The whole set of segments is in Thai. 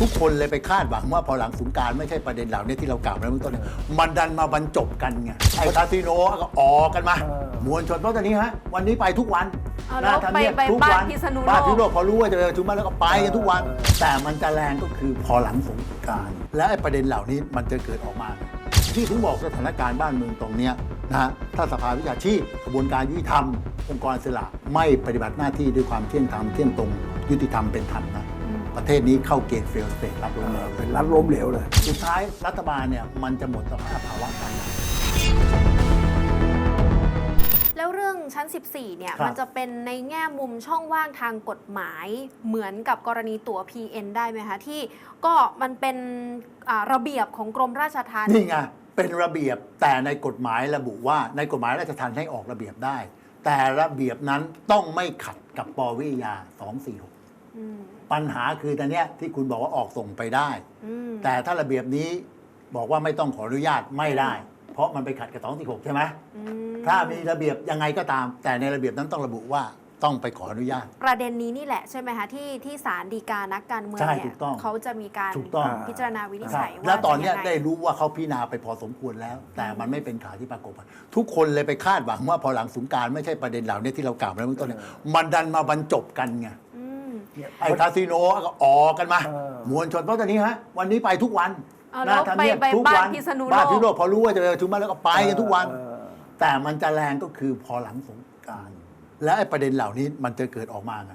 ทุกคนเลยไปคาดหวังว่าพอหลังสงกรารไม่ใช่ประเด็นเหล่านี้ที่เรากล่าวมาเบื้องต้นเนี่ยมันดันมาบรรจบกันไงไอ้คาสิโนก็ออกกันมาเออมวลชนเพราะตอนนี้ฮะวันนี้ไปทุกวันเอาแล้วทำเนียบไปไปทุกบ้านวัพิษณุโลก บ้านพิษณุโลกพอรู้ว่าจะไปประชุมบ้านแล้วก็ไปกันทุกวัน แต่มันจะแรงก็คือพอหลังสงกรารและไอ้ประเด็นเหล่านี้มันจะเกิดออกมาไงที่ถึงบอกสถานการณ์บ้านเมืองตรงเนี้ยนะฮะถ้าสภาวิชาชีพกระบวนการยุติธรรมองค์กรอิสระไม่ปฏิบัติหน้าที่ด้วยความเที่ยงธรรมเที่ยงตรงยุติธรรมเป็นธรรมนะ ประเทศนี้เข้าเกณฑ์เฟลสเตทรับรู้แล้วเป็นรัฐล้มเหลวเลย สุดท้ายรัฐบาลเนี่ยมันจะหมดสภาพภาวะการเมืองแล้วเรื่องชั้น 14 เนี่ย ครับ มันจะเป็นในแง่มุมช่องว่างทางกฎหมายเหมือนกับกรณีตั๋ว PN ได้ไหมคะ ที่ก็มันเป็นอ่าระเบียบของกรมราชทัณฑ์นี่ไงเป็นระเบียบแต่ในกฎหมายระบุว่าในกฎหมายราชทัณฑ์ให้ออกระเบียบได้ แต่ระเบียบนั้นต้องไม่ขัดกับปวิทยา 246อืม ปัญหาคือตอนเนี้ยที่คุณบอกว่าออกส่งไปได้อืมแต่ถ้าระเบียบนี้บอกว่าไม่ต้องขออนุญาตไม่ได้ เพราะมันไปขัดกับ246ใช่ไหมอืมถ้ามีระเบียบยังไงก็ตาม แต่ในระเบียบนั้นต้องระบุว่าต้องไปขออนุญาต ประเด็นนี้นี่แหละใช่ไหมคะที่ที่ศาลฎีกานักการเมืองใช่เนี่ถูยกต้องเขาจะมีการถูกต้องพิจารณาวินิจใช่ฉัยว่าแล้วตอนเนี้ยจะยังงได้รู้ว่าเขาพิจารณาไปพอสมควรแล้ว แต่มันไม่เป็นข่าวที่ปรากฏทุกคนเลยไปคาดหวังว่าพอหลังสงกรารไม่ใช่ประเด็นเหล่านี้ที่เรากล่าวมาเบื้องต้นเนี่ยมันดันมาบรรจบกันไงอืม ไอ้คาสิโนก็ออกกันมาเออมวลชนเพราะตอนนี้ฮะ วันนี้ไปทุกวันเอาแล้วหน้ทำเนียบไปไปทุกบ้านวันพิษณุโลกบ้านพิษณุโลกพอรู้ว่าจะไปประชุมบ้านแล้วก็ไปกันทุกวันเออแต่มันจะแรงก็คือพอหลังสงกราร และไอ้ประเด็นเหล่านี้มันจะเกิดออกมาไง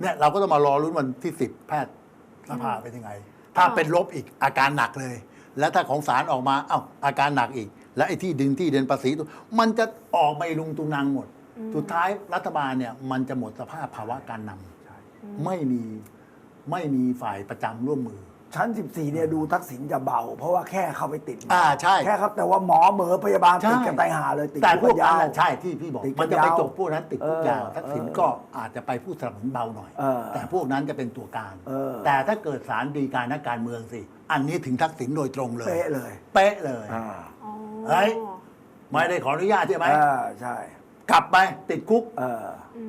เนี่ยเราก็ต้องมารอรุ้นวันที่สิบแพทย์สภาเป็นยังไง ถ้าเป็นลบอีกอาการหนักเลย แล้วถ้าของศาลออกมาเอ้าอาการหนักอีก และไอ้ที่ดึงที่เดินภาษีตัวมันจะออกไปลุงตุงนางหมด สุดท้ายรัฐบาลเนี่ยมันจะหมดสภาพภาวะการนำ ไม่มีไม่มีฝ่ายประจำร่วมมือ ชั้น 14 เนี่ยดูทักษิณจะเบา เพราะว่าแค่เข้าไปติดมอ่าใช่ แค่ครับแต่ว่าหมอเหมอพยาบาลใช่ติดกันตายหาเลยติดแต่พวกยานั้นวน่ะใช่ที่พี่บอกติดมันจะไปยาวจบพวกนั้นติดทุกอย่างเออทักษิณเออก็อาจจะไปผู้สนับสนุนเบาหน่อย เออแต่พวกนั้นจะเป็นตัวการเออ แต่ถ้าเกิดสารดีการนักการเมืองสิ อันนี้ถึงทักษิณโดยตรงเลย เป๊ะเลยเป๊ะเลย อ่าอ๋อเฮ้ย ไม่ได้ขออนุญาตใช่ไหมอ่าใช่กลับไปติดคุก เอออื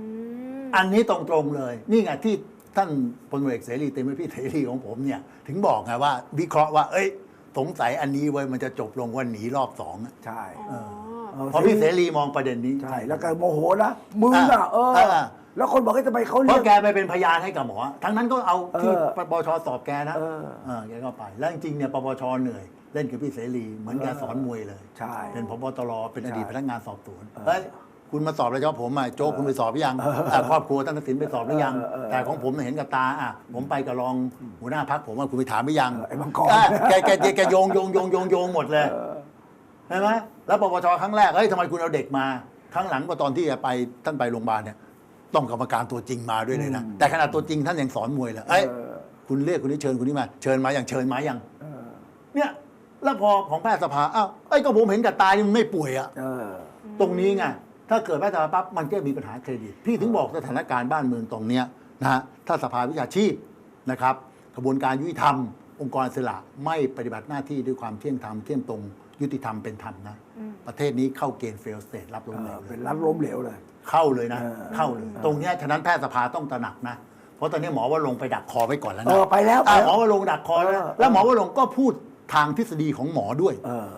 ม อันนี้ตรงๆเลย นี่ไงที่ท่านพลตำรวจเอกเสรีเต็มพิเสรีของผมเนี่ย ถึงบอกไงว่า วิเคราะห์ว่า เอ้ย สงสัยอันนี้เว้ยมันจะจบลงวันหนีรอบสองอะใช่อ๋อเออเพราะพี่เสรีมองประเด็นนี้ใช่แล้วก็โมโหนะมึงอะเออเออแล้วคนบอกให้ทำไมเขาเพเรียราะก แกไปเป็นพยานให้กับหมอ ทั้งนั้นก็เอาที่เออปปชสอบแกนะเออเออแกก็ไป แล้วจริงๆเนี่ยปปชเหนื่อย เล่นกับพี่เสรี เหมือนแกเออสอนมวยเลย ใช่เป็นพบตรเป็นอดีตใช่พนักงานสอบสวนเออเฮ้ย คุณมาสอบอะไรเฉพาะผมอะโจ๊กคุณไปสอบหรือยังอะครอบครัวท่านทักษิณไปสอบหรือยังเออเออแต่ของผมเนี่ยเห็นกับตาอะผมไปกับรองหัวหน้าพักผมว่าคุณไปถามหรือยังเออไอ้มังกรอะแกแกแกแกโยงโยงโยงโยงโยงหมดเลยใช่ไหมแล้วปปชครั้งแรกเฮ้ยทำไมคุณเอาเด็กมา ครั้งหลังก็ตอนที่ไปท่านไปโรงพยาบาลเนี่ยต้องกรรมการตัวจริงมาด้วยเลยนะแต่ขนาดตัวจริงท่านยังสอนมวยเลยเอ้ยเออคุณเรียกคุณนี้เชิญคุณนี้มา เชิญมาอย่างเชิญมาอย่างเออเนี่ยแล้วพอของแพทยสภาอ้าวไอ้ยก็ผมเห็นกับตานี่มันไม่ป่วยอะเออตรงนี้ไง ถ้าเกิดแพทยสภาปั๊บมันก็มีปัญหาเครดิต พี่ถึงบอกสถานการณ์บ้านเมืองตรงเนี้ยนะฮะถ้าสภาวิชาชีพนะครับกระบวนการยุติธรรม องค์กรอิสระไม่ปฏิบัติหน้าที่ด้วยความเที่ยงธรรมเที่ยงตรงยุติธรรมเป็นธรรมนะ ประเทศนี้เข้าเกณฑ์เฟลสเตทรับเอรู้อแล้วเลเป็ยนรัฐล้มเหลวเลย เข้าเลยนะเออเข้าเลย ตรงเนี้ยฉะนั้นแพทยสภาต้องตระหนักนะ เพราะตอนนี้หมอว่าลงค์ไปดักคอไว้ก่อนแล้วเอนะอไปแล้วไปอะแล้วหมอว่าลงค์ดักคอแล้วนะเออแล้วหมอว่าลงค์ก็พูดทางทฤษฎีของหมอด้วยเออ